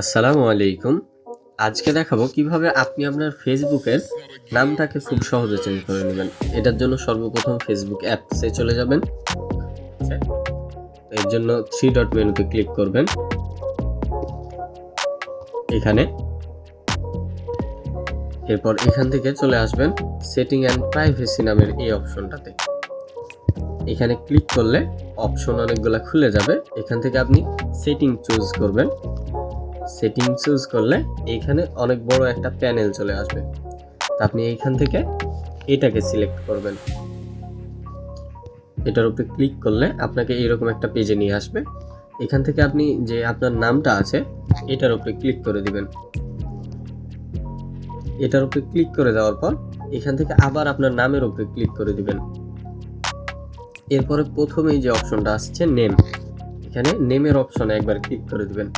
আসসালামু আলাইকুম। আজকে দেখাবো কীভাবে আপনি আপনার ফেসবুকের নামটাকে খুব সহজে চেঞ্জ করে নেবেন। এটার জন্য সর্বপ্রথম ফেসবুক অ্যাপসে চলে যাবেন। এর জন্য থ্রি ডট মেনুতে ক্লিক করবেন। এখানে। এরপর এখান থেকে চলে আসবেন সেটিং অ্যান্ড প্রাইভেসি নামের এই অপশনটাতে। এখানে ক্লিক করলে অপশন অনেকগুলো খুলে যাবে। এখান থেকে আপনি সেটিং চুজ করবেন। সেটিং চুজ করলে এইখানে অনেক বড় একটা প্যানেল চলে আসবে। তা আপনি এইখান থেকে এটাকে সিলেক্ট করবেন। এটার উপরে ক্লিক করলে আপনাকে এইরকম একটা পেজে নিয়ে আসবে। এখান থেকে আপনি যে আপনার নামটা আছে, এটার উপরে ক্লিক করে দিবেন। এটার উপরে ক্লিক করে দেওয়ার পর এখান থেকে আবার আপনার নামের উপরে ক্লিক করে দিবেন। এরপরে প্রথমেই যে অপশনটা আসছে, নেম। এখানে নেমের অপশনে একবার ক্লিক করে দিবেন।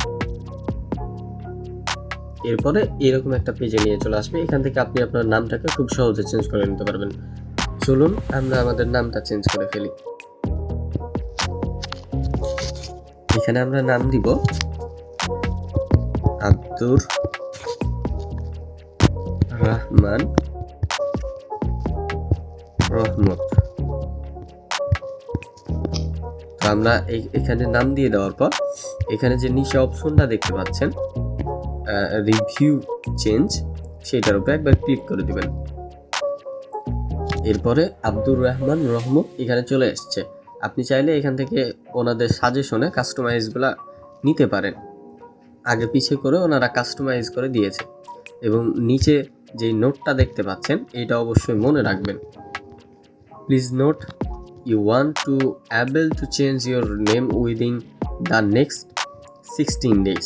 এরপরে এরকম একটা পেজে নিয়ে চলে আসবে। এখান থেকে আপনি আপনার নামটাকে খুব সহজে চেঞ্জ করে নিতে পারবেন। চলুন আমরা আমাদের নামটা চেঞ্জ করে ফেলি। এখানে আমরা নাম দিব আব্দুর রহমান রহমত। আমরা এখানে নাম দিয়ে দেওয়ার পর এখানে যে নিচে অপশনটা দেখতে পাচ্ছেন রিভিউ চেঞ্জ সেটার উপরে একবার ক্লিক করে দিবেন। এরপরে আব্দুর রহমান রহমত এখানে চলে এসছে। আপনি চাইলে এখান থেকে ওনাদের সাজেশনে কাস্টমাইজগুলো নিতে পারেন। আগে পিছিয়ে করে ওনারা কাস্টমাইজ করে দিয়েছে। এবং নিচে যে নোটটা দেখতে পাচ্ছেন, এটা অবশ্যই মনে রাখবেন। Please note you want to able to change your name within the next sixteen days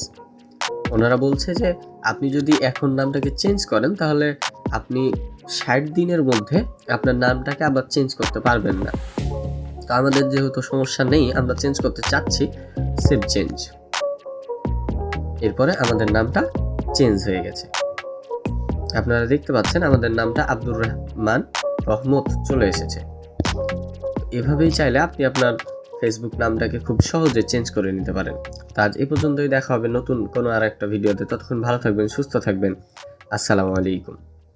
ওনারা বলছে যে, আপনি যদি এখন নামটাকে চেঞ্জ করেন, তাহলে আপনি ষাট দিনের মধ্যে আপনার নামটাকে আবার চেঞ্জ করতে পারবেন না। তো আমাদের যেহেতু সমস্যা নেই, আমরা চেঞ্জ করতে চাচ্ছি সেভ চেঞ্জ। এরপরে আমাদের নামটা চেঞ্জ হয়ে গেছে। আপনারা দেখতে পাচ্ছেন, আমাদের নামটা আব্দুর রহমান রহমত চলে এসেছে। এভাবেই চাইলে আপনি আপনার ফেসবুক নামটাকে খুব সহজে চেঞ্জ করে নিতে পারেন। তো আজ এ পর্যন্তই দেখা হবে নতুন কোনো আর একটা ভিডিওতে ততক্ষণ ভালো থাকবেন, সুস্থ থাকবেন। আসসালামু আলাইকুম।